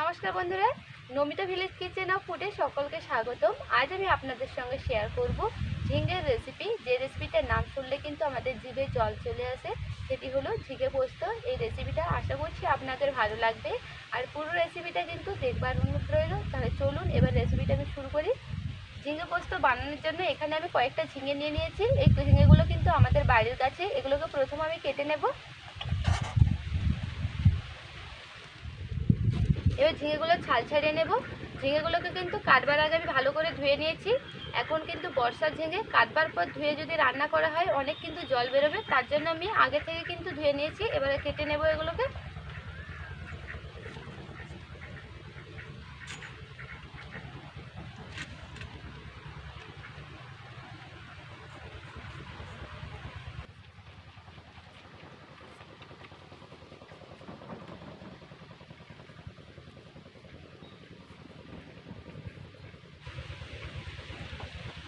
নমস্কার বন্ধুরা, Namita village kitchen of ফুডে সকলকে স্বাগতম। আজ আমি আপনাদের সঙ্গে শেয়ার করব ঝিঙ্গের রেসিপি যে রেসিপিটার নাম শুনলে কিন্তু আমাদের জিভে জল চলে আসে, সেটি হলো ঝিঙে পোস্ত। এই রেসিপিটা আশা করছি আপনাদের ভালো লাগবে। আর পুরো রেসিপিটা কিন্তু দেখবার অনুরোধ রইল। তাহলে চলুন এবার রেসিপিটা আমি শুরু করি। ঝিঙে পোস্ত বানানোর জন্য এখানে আমি কয়েকটা ঝিঙে নিয়ে নিয়েছি। এই ঝিঙেগুলো কিন্তু আমাদের বাড়ির কাছে, এগুলোকে প্রথম আমি কেটে নেব। এবার ঝিঙেগুলো ছাল ছাড়িয়ে নেব। ঝিঙেগুলোকে কিন্তু কাটবার আগে আমি ভালো করে ধুয়ে নিয়েছি। এখন কিন্তু বর্ষার ঝিঙে কাটবার পর ধুয়ে যদি রান্না করা হয়, অনেক কিন্তু জল বেরোবে। তার জন্য আমি আগে থেকে কিন্তু ধুয়ে নিয়েছি। এবারে কেটে নেব এগুলোকে।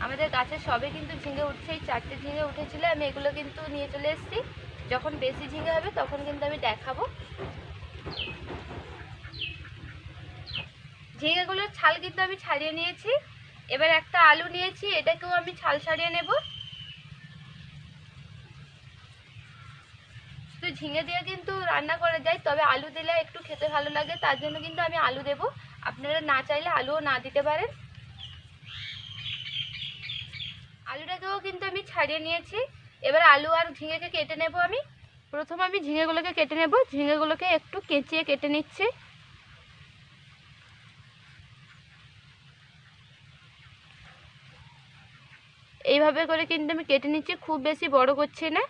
আমাদের গাছে সবে কিন্তু ঝিঙে উঠছে, এই চারটে ঝিঙে উঠেছিল, আমি এগুলো কিন্তু নিয়ে চলে এসেছি। যখন বেশি ঝিঙে হবে তখন কিন্তু আমি দেখাবো। ঝিঙেগুলোর ছাল কিন্তু আমি ছাড়িয়ে নিয়েছি। এবার একটা আলু নিয়েছি, এটাকেও আমি ছাল ছাড়িয়ে নেব। শুধু ঝিঙে দিয়ে কিন্তু রান্না করা যায়, তবে আলু দিলে একটু খেতে ভালো লাগে, তার জন্য কিন্তু আমি আলু দেব। আপনারা না চাইলে আলুও না দিতে পারেন। আলুটাকেও কিন্তু আমি ছাড়িয়ে নিয়েছি। এবার আলু আর ঝিঙেকে কেটে নেব আমি। প্রথম আমি ঝিঙেগুলোকে কেটে নেব। ঝিঙেগুলোকে একটু কেঁচিয়ে কেটে নিচ্ছি। এইভাবে করে কিন্তু আমি কেটে নিচ্ছি। খুব বেশি বড় করছি না।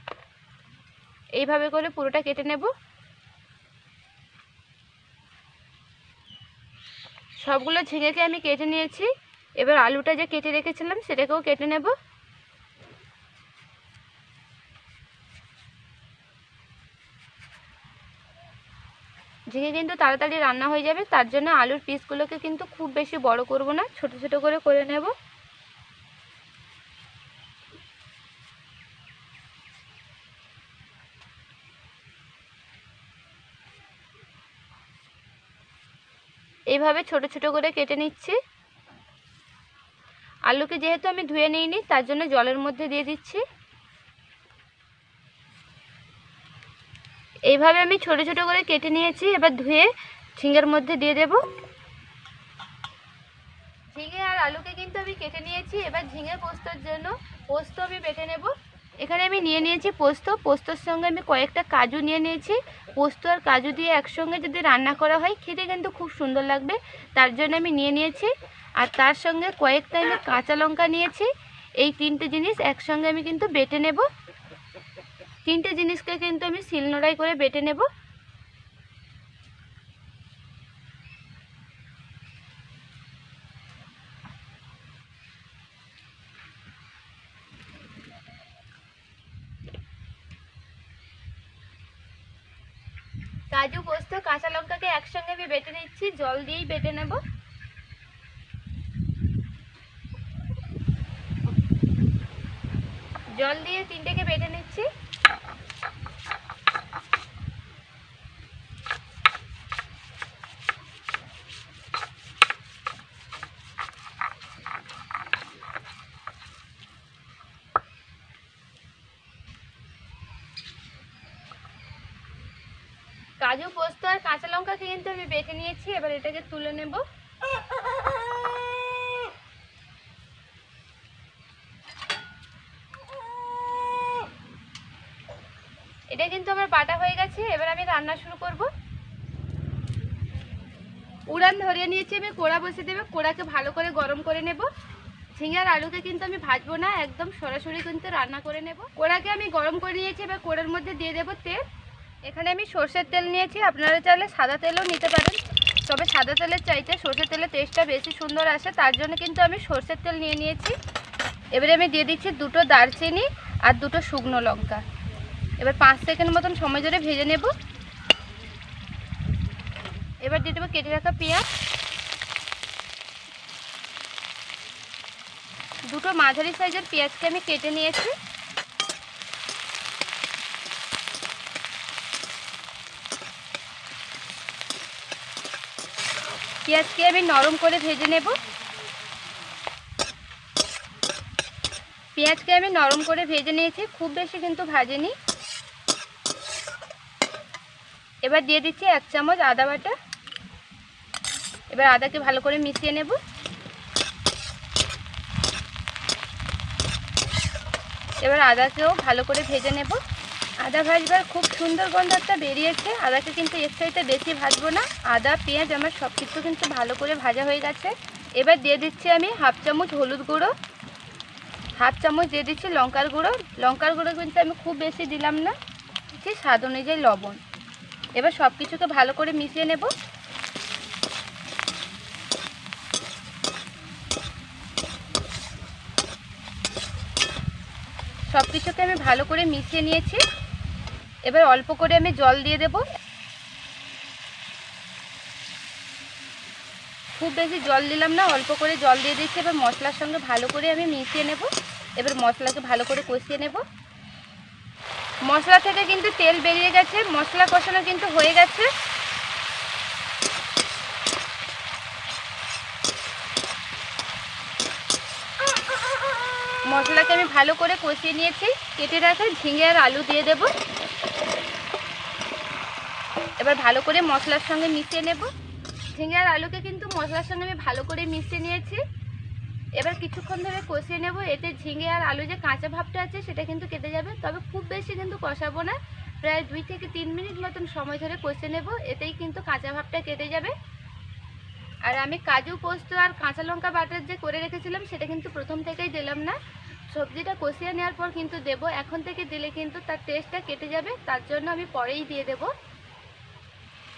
এইভাবে করে পুরোটা কেটে নেব। সবগুলো ঝিঙেকে আমি কেটে নিয়েছি। এবার আলুটা যে কেটে রেখেছিলাম, সেটাকেও কেটে নেব। ঝিঙে কিন্তু তাড়াতাড়ি রান্না হয়ে যাবে, তার জন্য আলুর পিসগুলোকে কিন্তু খুব বেশি বড় করব না, ছোট ছোট করে করে নেব। এইভাবে ছোট ছোট করে কেটে নিচ্ছি। আলুকে যেহেতু আমি ধুয়ে নিইনি, তার জন্য জলের মধ্যে দিয়ে দিচ্ছি। এইভাবে আমি ছোট ছোট করে কেটে নিয়েছি, এবার ধুয়ে ঝিঙের মধ্যে দিয়ে দেব। ঝিঙে আর আলুকে কিন্তু আমি কেটে নিয়েছি, এবার ঝিঙে পোস্তর জন্য পোস্ত আমি বেটে নেব। এখানে আমি নিয়ে নিয়েছি পোস্ত, পোস্তর সঙ্গে আমি কয়েকটা কাজু নিয়ে নিয়েছি। পোস্ত আর কাজু দিয়ে একসঙ্গে যদি রান্না করা হয়, খেতে কিন্তু খুব সুন্দর লাগবে। তার জন্য আমি নিয়ে নিয়েছি আর তার সঙ্গে কয়েকটা আমি কাঁচা লঙ্কা নিয়েছি। এই তিনটে জিনিস একসঙ্গে আমি কিন্তু বেটে নেব। তিনটে জিনিসকে কিন্তু আমি শিলনোড়াই করে বেটে নেব। কাজু পোস্ত, কাঁচা লঙ্কাকে একসঙ্গে আমি বেটে নিচ্ছি। জল দিয়েই বেটে নেব। জল দিয়ে তিনটেকে বেটে নিচ্ছি। কাজু পোস্ত আর কাঁচা লঙ্কা কিন্তু আমি বেটে নিয়েছি, এবার এটাকে তুলে নেব এটা কিন্তু আমার বাটা হয়ে গেছে, এবার আমি রান্না শুরু করব। উড়ান ধরিয়ে নিয়েছি আমি, কোড়া বসে দেবে, কোড়াকে ভালো করে গরম করে নেব। ঝিঙার আলুকে কিন্তু আমি ভাজবো না, একদম সরাসরি কিন্তু রান্না করে নেব। কোড়াকে আমি গরম করে নিয়েছি, এবার কোড়ার মধ্যে দিয়ে দেবো তেল। এখানে আমি সর্ষের তেল নিয়েছি, আপনারা চাইলে সাদা তেলও নিতে পারেন। তবে সাদা তেলের চাইতে সর্ষের তেলের টেস্টটা বেশি সুন্দর আসে, তার জন্য কিন্তু আমি সর্ষের তেল নিয়ে নিয়েছি। এবারে আমি দিয়ে দিচ্ছি দুটো দারচিনি আর দুটো শুকনো লঙ্কা। এবার পাঁচ সেকেন্ড মতন সময় ধরে ভেজে নেব। এবার দিয়ে দেবো কেটে রাখা পেঁয়াজ। দুটো মাঝারি সাইজের পেঁয়াজকে আমি কেটে নিয়েছি। পেঁয়াজকে আমি নরম করে ভেজে নেব। পেঁয়াজকে আমি নরম করে ভেজে নিয়েছি, খুব বেশি কিন্তু ভাজেনি। এবার দিয়ে দিচ্ছি এক চামচ আদা বাটা। এবার আদাকে ভালো করে মিশিয়ে নেব। এবার আদাকেও ভালো করে ভেজে নেব। আদা ভাজবার খুব সুন্দর গন্ধ একটা বেরিয়েছে। আদাকে কিন্তু এর চাইতে বেশি ভাজবো না। আদা, পেঁয়াজ, আমার সব কিছু কিন্তু ভালো করে ভাজা হয়ে গেছে। এবার দিয়ে দিচ্ছি আমি হাফ চামচ হলুদ গুঁড়ো। হাফ চামচ দিয়ে দিচ্ছি লঙ্কার গুঁড়ো। লঙ্কার গুঁড়ো কিন্তু আমি খুব বেশি দিলাম না। দিচ্ছি স্বাদ অনুযায়ী লবণ। এবার সব কিছুকে ভালো করে মিশিয়ে নেব। সব কিছুকে আমি ভালো করে মিশিয়ে নিয়েছি। এবার অল্প করে আমি জল দিয়ে দেব। খুব বেশি জল দিলাম না, অল্প করে জল দিয়ে দিচ্ছি এবার মশলার সঙ্গে ভালো করে আমি মিশিয়ে নেব। এবার মশলাকে ভালো করে কষিয়ে নেব। মশলা থেকে কিন্তু তেল বেরিয়ে গেছে, মশলা কষানো কিন্তু হয়ে গেছে। মশলাকে আমি ভালো করে কষিয়ে নিয়েছি, কেটে রাখা ঝিঙে আর আলু দিয়ে দেব। এবার ভালো করে মশলার সঙ্গে মিশিয়ে নেব। ঝিঙে আর আলুকে কিন্তু মশলার সঙ্গে আমি ভালো করে মিশিয়ে নিয়েছি। এবার কিছুক্ষণ ধরে কষিয়ে নেব, এতে ঝিঙে আর আলু যে কাঁচা ভাবটা আছে সেটা কিন্তু কেটে যাবে। তবে খুব বেশি কিন্তু কষাবো না। প্রায় দুই থেকে তিন মিনিট মতন সময় ধরে কষে নেব, এতেই কিন্তু কাঁচা ভাবটা কেটে যাবে। আর আমি কাজু পোস্ত আর কাঁচা লঙ্কা বাটার যে করে রেখেছিলাম, সেটা কিন্তু প্রথম থেকেই দিলাম না। সবজিটা কষিয়ে নেওয়ার পর কিন্তু দেব। এখন থেকে দিলে কিন্তু তার টেস্টটা কেটে যাবে, তার জন্য আমি পরেই দিয়ে দেব।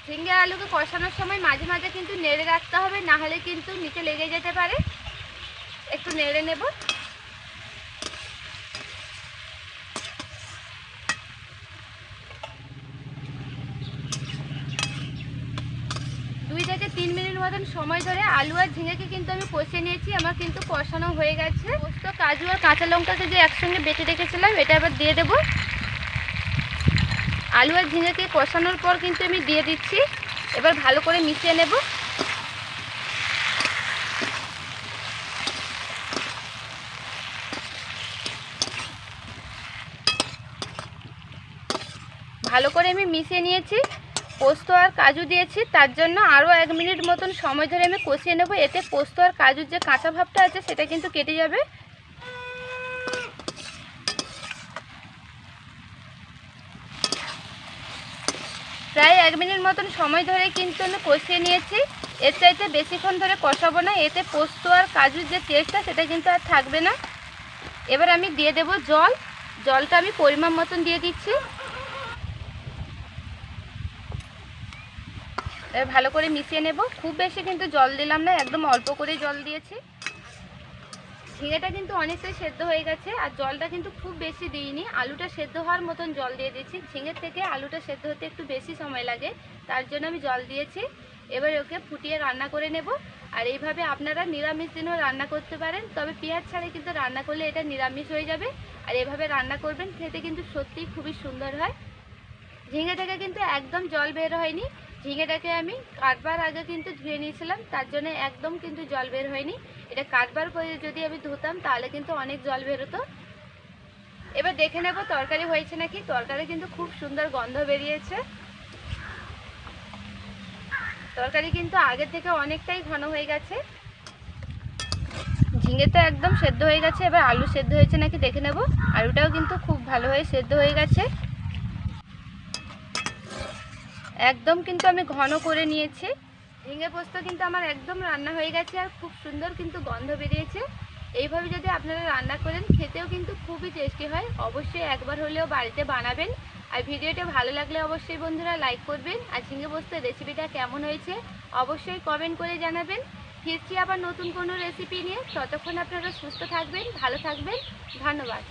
ঝিঙ্গে আলুকে কষানোর সময় মাঝে মাঝে কিন্তু নেড়ে রাখতে হবে, না হলে কিন্তু নিচে লেগে যেতে পারে। একটু নেড়ে নেব। দুই থেকে তিন মিনিট মতন সময় ধরে আলু আর ঝিঙেকে কিন্তু আমি কষিয়ে নিয়েছি, আমার কিন্তু কষানো হয়ে গেছে। পোস্ত, কাজু আর কাঁচা লঙ্কাকে যে একসঙ্গে বেটে রেখেছিলাম, এটা আবার দিয়ে দেবো। আলু আর ঝিঙেকে কষানোর পর কিন্তু আমি দিয়ে দিচ্ছি। এবার ভালো করে মিশিয়ে নেব। ভালো করে আমি মিশিয়ে নিয়েছি। পোস্ত আর কাজু দিয়েছি। তার জন্য আরও এক মিনিট মতন সময় ধরে আমি কষিয়ে নেব। এতে পোস্ত আর কাজুর যে কাঁচা ভাবটা আছে, সেটা কিন্তু কেটে যাবে। প্রায় এক মিনিট মতন সময় ধরে কিন্তু আমি কষিয়ে নিয়েছি। এর চাইতে বেশিক্ষণ ধরে কষাবো না। এতে পোস্ত আর কাজুর যে টেস্টটা সেটা কিন্তু আর থাকবে না। এবার আমি দিয়ে দেব জল। জলটা আমি পরিমাণ মতন দিয়ে দিচ্ছি। ভালো করে মিশিয়ে নেব। খুব বেশি কিন্তু জল দিলাম না, একদম অল্প করে জল দিয়েছি। ঝিঙেটা কিন্তু অনেকটাই সেদ্ধ হয়ে গেছে, আর জলটা কিন্তু খুব বেশি দিইনি। আলুটা সেদ্ধ হওয়ার মতন জল দিয়ে দিয়েছি। ঝিঙের থেকে আলুটা সেদ্ধ হতে একটু বেশি সময় লাগে, তার জন্য আমি জল দিয়েছি। এবার ওকে ফুটিয়ে রান্না করে নেব। আর এইভাবে আপনারা নিরামিষ দিনও রান্না করতে পারেন, তবে পেঁয়াজ ছাড়া কিন্তু রান্না করলে এটা নিরামিষ হয়ে যাবে। আর এভাবে রান্না করবেন, খেতে কিন্তু সত্যিই খুবই সুন্দর হয়। ঝিঙে থেকে কিন্তু একদম জল বের হয়নি। ঝিঙেটাকে আমি কাটবার আগে কিন্তু ধুয়ে নিয়েছিলাম, তার জন্য একদম কিন্তু জল বের হয়নি। এটা কাটবার পরে যদি আমি ধুতাম, তাহলে কিন্তু অনেক জল বেরোতো এবার দেখে নেব তরকারি হয়েছে নাকি। তরকারি কিন্তু খুব সুন্দর গন্ধ বেরিয়েছে। তরকারি কিন্তু আগের থেকে অনেকটাই ঘন হয়ে গেছে। ঝিঙে তো একদম সেদ্ধ হয়ে গেছে। এবার আলু সেদ্ধ হয়েছে নাকি দেখে নেব। আলুটাও কিন্তু খুব ভালো হয়ে সেদ্ধ হয়ে গেছে। একদম কিন্তু আমি ঘন করে নিয়েছি। ঝিঙে পোস্ত কিন্তু আমার একদম রান্না হয়ে গেছে আর খুব সুন্দর কিন্তু গন্ধ বেরিয়েছে। এইভাবে যদি আপনারা রান্না করেন, খেতেও কিন্তু খুবই টেস্টি হয়। অবশ্যই একবার হলেও বাড়িতে বানাবেন। আর ভিডিওটা ভালো লাগলে অবশ্যই বন্ধুরা লাইক করবেন। আর ঝিঙে পোস্তের রেসিপিটা কেমন হয়েছে, অবশ্যই কমেন্ট করে জানাবেন। ফিরছি আবার নতুন কোনো রেসিপি নিয়ে। ততক্ষণ আপনারা সুস্থ থাকবেন, ভালো থাকবেন। ধন্যবাদ।